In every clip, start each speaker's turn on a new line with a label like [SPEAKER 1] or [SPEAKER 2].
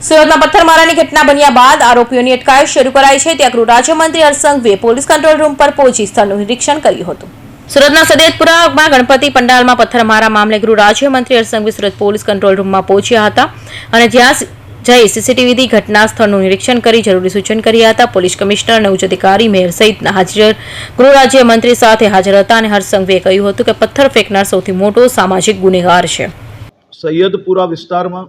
[SPEAKER 1] સુરતમાં પથ્થરમારાની ઘટના બન્યા બાદ આરોપીઓની અટકાયત શરૂ કરાઈ છે. ત્યાં ગૃહ રાજ્યમંત્રી હર્ષસંઘવીએ પોલીસ કંટ્રોલ રૂમ પર પહોંચી સ્થળનું નિરીક્ષણ કર્યું હતું. સુરતના સદેતપુરામાં ગણપતિ પંડાલમાં પથ્થરમારા મામલે ગૃહ રાજ્યમંત્રી હરસંઘવી સુરત પોલીસ કંટ્રોલ રૂમમાં પહોંચ્યા હતા અને જ્યાં જઈ સીસીટીવીથી ઘટના સ્થળનું નિરીક્ષણ કરી જરૂરી સૂચન કર્યા હતા. પોલીસ કમિશનર અને ઉચ્ચ અધિકારી મેયર સહિતના હાજર ગૃહ રાજ્યમંત્રી સાથે હાજર હતા અને હર્ષસંઘવીએ કહ્યું હતું કે પથ્થર ફેંકનાર સૌથી મોટો સામાજિક ગુનેગાર છે.
[SPEAKER 2] સૈયદપુરા વિસ્તારમાં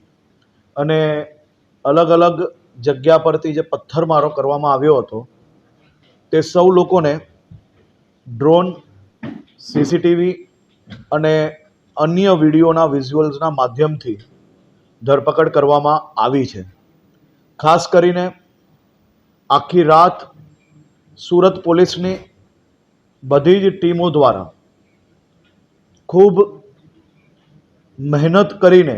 [SPEAKER 2] અને અલગ અલગ જગ્યા પરથી જે પથ્થરમારો કરવામાં આવ્યો હતો, તે સૌ લોકોને ડ્રોન, સીસીટીવી અને અન્ય વિડીયોના વિઝ્યુઅલ્સના માધ્યમથી ધરપકડ કરવામાં આવી છે. ખાસ કરીને આખી રાત સુરત પોલીસની બધી જ ટીમો દ્વારા ખૂબ મહેનત કરીને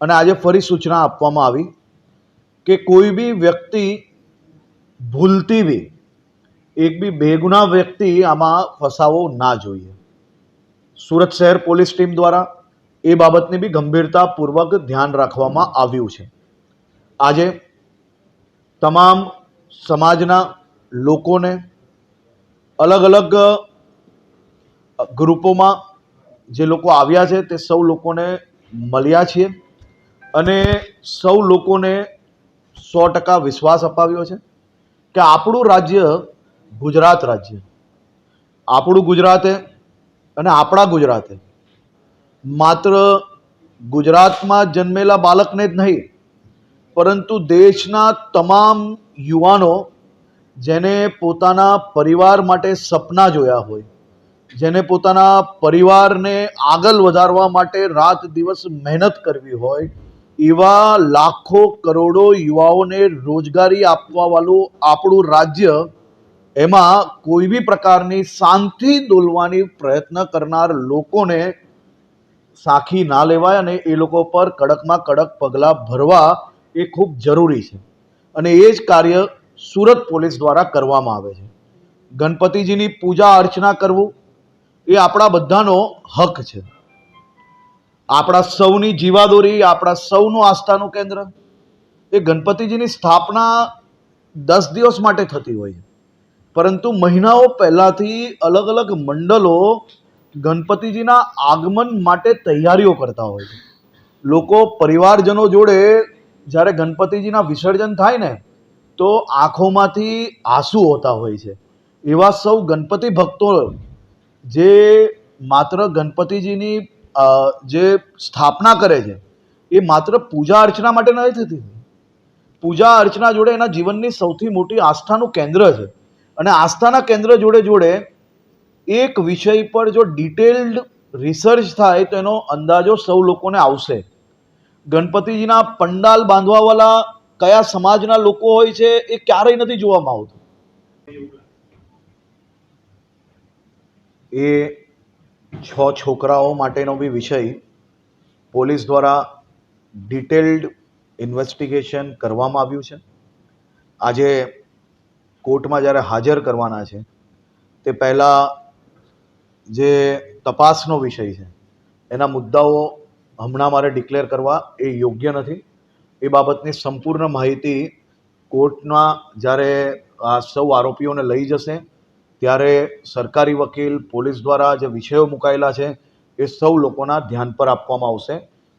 [SPEAKER 2] અને આજે ફરી સૂચના આપવામાં આવી કે કોઈ બી વ્યક્તિ ભૂલતી બી, એક બી બેગુના વ્યક્તિ આમાં ફસાવો ના જોઈએ. સુરત શહેર પોલીસ ટીમ દ્વારા એ બાબતને બી ગંભીરતાપૂર્વક ધ્યાન રાખવામાં આવ્યું છે. આજે તમામ સમાજના લોકોને અલગ અલગ ગ્રુપોમાં જે લોકો આવ્યા છે તે સૌ લોકોને મળ્યા છીએ. અને સૌ લોકોને સો ટકા વિશ્વાસ અપાવ્યો છે કે આપણું રાજ્ય ગુજરાત રાજ્ય. આપણું ગુજરાતે અને આપણા ગુજરાતે માત્ર ગુજરાતમાં જન્મેલા બાળકને જ નહીં, પરંતુ દેશના તમામ યુવાનો જેને પોતાના પરિવાર માટે સપના જોયા હોય, જેને પોતાના પરિવારને આગળ વધારવા માટે રાત દિવસ મહેનત કરવી હોય એવા લાખો કરોડો યુવાઓને રોજગારી આપવાવાળું આપણું રાજ્ય, એમાં કોઈ બી પ્રકારની શાંતિ દોલવાની પ્રયત્ન કરનાર લોકોને સાખી ના લેવાય અને એ લોકો પર કડકમાં કડક પગલાં ભરવા એ ખૂબ જરૂરી છે. અને એ જ કાર્ય સુરત પોલીસ દ્વારા કરવામાં આવે છે. ગણપતિજીની પૂજા અર્ચના કરવું એ આપણા બધાનો હક છે. આપણા સૌની જીવાદોરી, આપણા સૌનું આસ્થાનું કેન્દ્ર. એ ગણપતિજીની સ્થાપના દસ દિવસ માટે થતી હોય છે. પરંતુ મહિનાઓ પહેલાંથી અલગ અલગ મંડળો ગણપતિજીના આગમન માટે તૈયારીઓ કરતા હોય છે. લોકો પરિવારજનો જોડે જ્યારે ગણપતિજીના વિસર્જન થાય ને, તો આંખોમાંથી આંસુ હોતા હોય છે. એવા સૌ ગણપતિ ભક્તો જે માત્ર ગણપતિજીની જે સ્થાપના કરે છે, એ માત્ર પૂજા અર્ચના માટે નથી થતી. પૂજા અર્ચના જોડે એના જીવનની સૌથી મોટી આસ્થાનું કેન્દ્ર છે. અને આસ્થાના કેન્દ્ર જોડે જોડે એક વિષય પર જો ડિટેલ્ડ રિસર્ચ થાય, તો એનો અંદાજો સૌ લોકોને આવશે. ગણપતિજીના પંડાલ બાંધવાવાળા કયા સમાજના લોકો હોય છે, એ ક્યારેય નથી જોવામાં આવતું. એ છ છોકરાઓ માટેનો બી વિષય પોલીસ દ્વારા ડિટેલ્ડ ઇન્વેસ્ટિગેશન કરવામાં આવ્યું છે. આજે કોર્ટમાં જ્યારે હાજર કરવાના છે, તે પહેલાં જે તપાસનો વિષય છે, એના મુદ્દાઓ હમણાં મારે ડિક્લેર કરવા એ યોગ્ય નથી. એ બાબતની સંપૂર્ણ માહિતી કોર્ટના જ્યારે આ સૌ આરોપીઓને લઈ જશે ત્યારે સરકારી વકીલ પોલીસ દ્વારા જે વિષયો મુકાયેલા છે એ સૌ લોકોના ધ્યાન પર આપવામાં આવશે.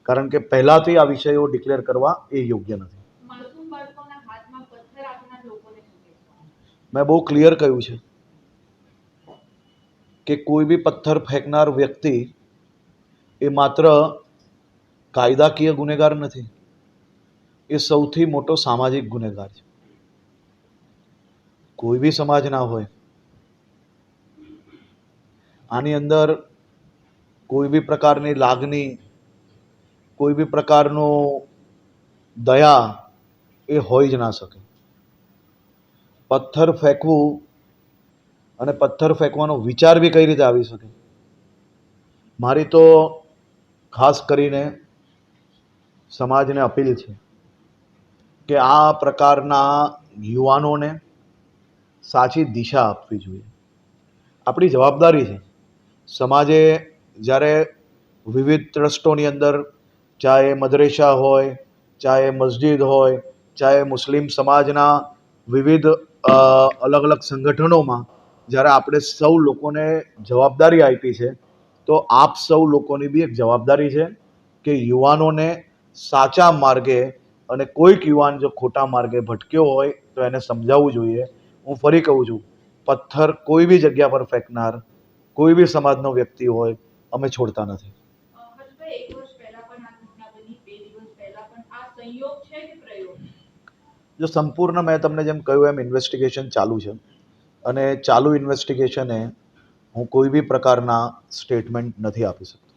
[SPEAKER 2] કારણ કે પહેલાંથી આ વિષયો ડિક્લેર કરવા એ યોગ્ય નથી. મેં બહુ ક્લિયર કહ્યું છે કે કોઈ બી પથ્થર ફેંકનાર વ્યક્તિ એ માત્ર કાયદાકીય ગુનેગાર નથી એ સૌથી મોટો સામાજિક ગુનેગાર છે. કોઈ બી સમાજના હોય આની અંદર કોઈ બી પ્રકારની લાગણી, કોઈ બી પ્રકારનો દયા એ હોઈ જ ના શકે. પથ્થર ફેંકવું અને પથ્થર ફેંકવાનો વિચાર બી કઈ રીતે આવી શકે? મારી તો ખાસ કરીને સમાજને અપીલ છે કે આ પ્રકારના યુવાનોને સાચી દિશા આપવી જોઈએ. આપણી જવાબદારી છે સમાજે જ્યારે વિવિધ ટ્રસ્ટોની અંદર, ચાહે મદરેસા હોય, ચાહે મસ્જિદ હોય, ચાહે મુસ્લિમ સમાજના વિવિધ અલગ અલગ સંગઠનોમાં જ્યારે આપણે સૌ લોકોને જવાબદારી આપી છે, તો આપ સૌ લોકોની બી એક જવાબદારી છે કે યુવાનોને સાચા માર્ગે અને કોઈક યુવાન જો ખોટા માર્ગે ભટક્યો હોય, તો એને સમજાવવું જોઈએ. હું ફરી કહું છું, પથ્થર કોઈ બી જગ્યા પર ફેંકનાર કોઈ બી સમાજનો વ્યક્તિ હોય અમે છોડતા નથી.
[SPEAKER 3] અ, હર્ષભાઈ એક વર્ષ પહેલા પણ આ ઘટના બની બે દિવસ પહેલા પણ આ સંયોગ છે કે પ્રયોગ?
[SPEAKER 2] જો સંપૂર્ણ મેં તમને જેમ કહ્યું એમ ઇન્વેસ્ટિગેશન ચાલુ છે. અને ચાલુ ઇન્વેસ્ટિગેશને હું કોઈ બી પ્રકારના સ્ટેટમેન્ટ નથી આપી શકતો.